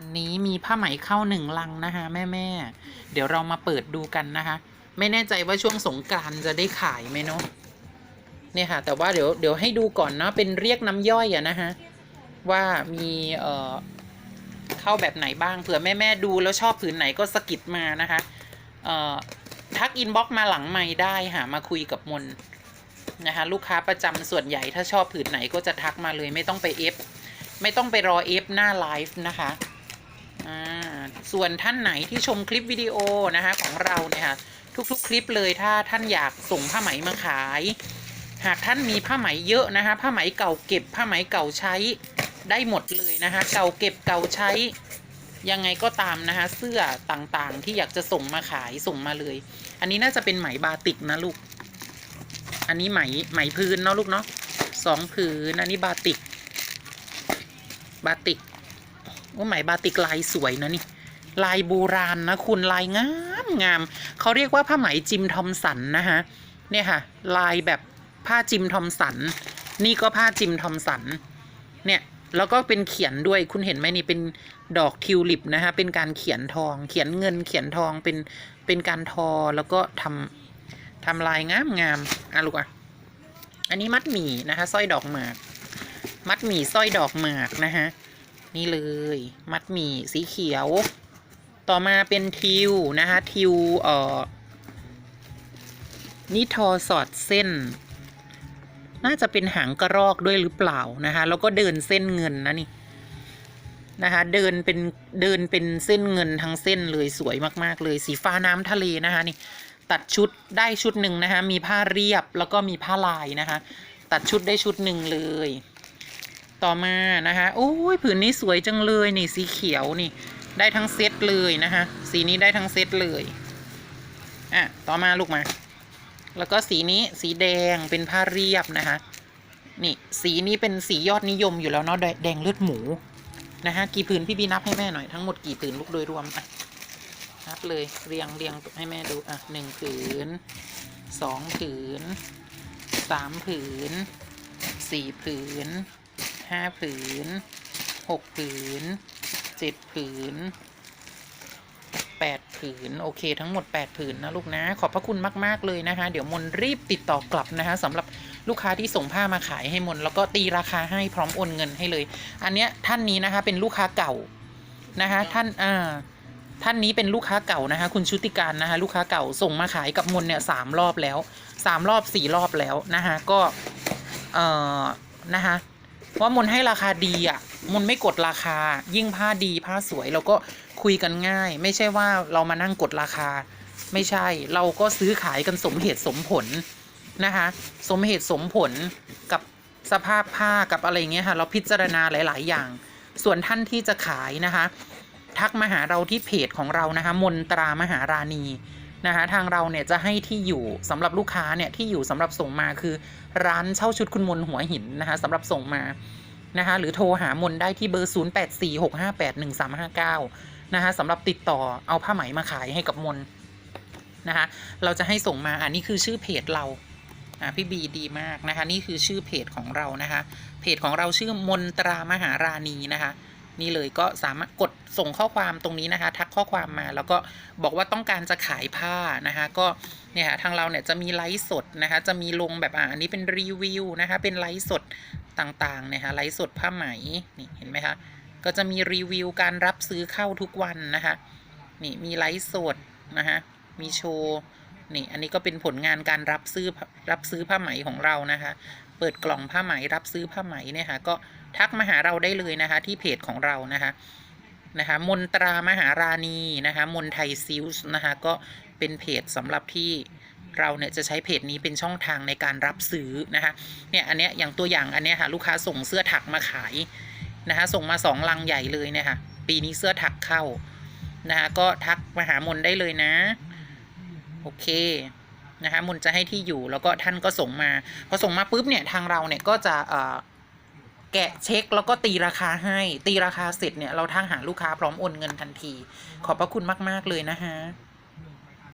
วันนี้มีผ้าไหมเข้าหนึ่งลังนะคะแม่แม่เดี๋ยวเรามาเปิดดูกันนะคะ ไม่แน่ใจว่าช่วงสงกรานต์จะได้ขายไหมเนาะเนี่ยค่ะ แต่ว่าเดี๋ยวเดี๋ยวให้ดูก่อนเนาะเป็นเรียกน้ำย่อยอะนะคะว่ามีเอ่อเข้าแบบไหนบ้างเผื่อแม่แม่ดูแล้วชอบผืนไหนก็สกิดมานะคะเอ่อทักอินบ็อกมาหลังไม่ได้ค่ะมาคุยกับมนนะคะลูกค้าประจำส่วนใหญ่ถ้าชอบผืนไหนก็จะทักมาเลยไม่ต้องไปเอฟไม่ต้องไปรอเอฟหน้าไลฟ์นะคะ ส่วนท่านไหนที่ชมคลิปวิดีโอนะคะของเราเนี่ยค่ะทุกๆ คลิปเลยถ้าท่านอยากส่งผ้าไหมมาขาย หากท่านมีผ้าไหมเยอะนะคะ ผ้าไหมเก่าเก็บผ้าไหมเก่าใช้ได้หมดเลยนะคะ เก่าเก็บเก่าใช้ยังไงก็ตามนะคะ เสื้อต่างๆที่อยากจะส่งมาขายส่งมาเลย อันนี้น่าจะเป็นไหมบาติกนะลูก อันนี้ไหมไหมพื้นเนาะลูกเนาะสองพื้นอันนี้บาติก บาติก ว่าไหมบาติกลายสวยนะนี่ ลายโบราณนะคุณลายงามงามเขาเรียกว่าผ้าไหมจิมทอมสันนะคะเนี่ยค่ะ ลายแบบผ้าจิมทอมสัน นี่ก็ผ้าจิมทอมสัน เนี่ยแล้วก็เป็นเขียนด้วยคุณเห็นไหมนี่เป็นดอกทิวลิปนะคะเป็นการเขียนทอง เขียนเงินเขียนทองเป็นเป็นการทอแล้วก็ทำทำลายงามงามอะลูกอะอันนี้มัดหมี่นะคะสร้อยดอกหมาก มัดหมี่สร้อยดอกหมากนะคะ นี่เลย มัดหมี่สีเขียว ต่อมาเป็นทิวนะคะทิวเอ่อนี่ทอสอดเส้น น่าจะเป็นหางกระรอกด้วยหรือเปล่านะคะแล้วก็เดินเส้นเงินนะนี่นะคะเดินเป็นเดินเป็นเส้นเงินทั้งเส้นเลยสวยมาก ๆ เลยสีฟ้าน้ำทะเลนะคะนี่ตัดชุดได้ชุดหนึ่งนะคะมีผ้าเรียบแล้วก็มีผ้าลายนะคะ ตัดชุดได้ชุดหนึ่งเลย ต่อมานะคะโอ้ยผืนนี้สวยจังเลยนี่สีเขียวนี่ ได้ทั้งเซตเลยนะคะสีนี้ได้ทั้งเซตเลยอะต่อมาลูกมา แล้วก็สีนี้สีแดงเป็นผ้าเรียบนะคะ นี่สีนี้เป็นสียอดนิยมอยู่แล้วเนาะแดแดงเลือดหมูนะคะกี่ผืนพี่บีนับให้แม่หน่อยทั้งหมดกี่ผืนลูกโดยรวมอะนับเลยเรียงเรียงให้แม่ดูอะหนึ่งผืนสองผืนสามผืนสี่ผืน ห้าผืนหกผืนเจ็ดผืนแปดผืน โอเค ทั้งหมด8ผืนนะลูกนะ ขอบพระคุณมาก ๆ เลยนะคะ เดี๋ยวมนรีบติดต่อกลับนะคะสำหรับลูกค้าที่ส่งผ้ามาขายให้มน แล้วก็ตีราคาให้พร้อมโอนเงินให้เลย อันเนี้ยท่านนี้นะคะเป็นลูกค้าเก่านะคะท่านอ่าท่านนี้เป็นลูกค้าเก่านะคะ คุณชุติการนะคะ ลูกค้าเก่าส่งมาขายกับมนเนี่ยสามรอบแล้วสามรอบสี่รอบแล้วนะคะก็เอ่อนะคะ ว่ามนให้ราคาดีอะมนไม่กดราคา ยิ่งผ้าดีผ้าสวยเราก็คุยกันง่าย ไม่ใช่ว่าเรามานั่งกดราคา ไม่ใช่เราก็ซื้อขายกันสมเหตุสมผลนะคะ สมเหตุสมผลกับสภาพผ้ากับอะไรเงี้ยค่ะ เราพิจารณาหลาย ๆ อย่าง ส่วนท่านที่จะขายนะคะ ทักมาหาเราที่เพจของเรานะคะ มนตรามหาราณี นะคะทางเราเนี่ยจะให้ที่อยู่สำหรับลูกค้าเนี่ยที่อยู่สำหรับส่งมาคือร้านเช่าชุดคุณมนหัวหินนะคะสำหรับส่งมานะคะหรือโทรหามนได้ที่เบอร์ 0846581359นะคะสำหรับติดต่อเอาผ้าไหมมาขายให้กับมนนะคะเราจะให้ส่งมาอันนี้คือชื่อเพจเราอะพี่บีดีมากนะคะนี่คือชื่อเพจของเรานะคะเพจของเราชื่อมนตรามหาราณีนะคะ นี่เลยก็สามารถกดส่งข้อความตรงนี้นะคะ ทักข้อความมาแล้วก็บอกว่าต้องการจะขายผ้านะคะ ก็เนี่ยค่ะทางเราเนี่ยจะมีไลฟ์สดนะคะ จะมีลงแบบอ่าอันนี้เป็นรีวิวนะคะ เป็นไลฟ์สดต่างๆเนี่ยค่ะไลฟ์สดผ้าไหมนี่เห็นไหมคะก็จะมีรีวิวการรับซื้อเข้าทุกวันนะคะ นี่มีไลฟ์สดนะคะมีโชว์นี่อันนี้ก็เป็นผลงานการรับซื้อรับซื้อผ้าไหมของเรานะคะ เปิดกล่องผ้าไหมรับซื้อผ้าไหมเนี่ยค่ะก็ทักมาหาเราได้เลยนะคะ ที่เพจของเรานะคะนะคะมนตรามหาราณีนะคะมนไทยซิลส์นะคะก็เป็นเพจสำหรับที่เราเนี่ยจะใช้เพจนี้เป็นช่องทางในการรับซื้อนะคะเนี่ยอันเนี้ยอย่างตัวอย่างอันเนี้ยค่ะลูกค้าส่งเสื้อถักมาขายนะคะส่งมาสองลังใหญ่เลยเนี่ยค่ะปีนี้เสื้อถักเข้านะคะก็ทักมาหามนได้เลยนะ โอเค นะคะมนจะให้ที่อยู่แล้วก็ท่านก็ส่งมาพอส่งมาปุ๊บเนี่ยทางเราเนี่ยก็จะแกะเช็คแล้วก็ตีราคาให้ตีราคาเสร็จเนี่ยเราทางหาลูกค้าพร้อมโอนเงินทันที ขอบพระคุณมาก ๆ เลยนะคะ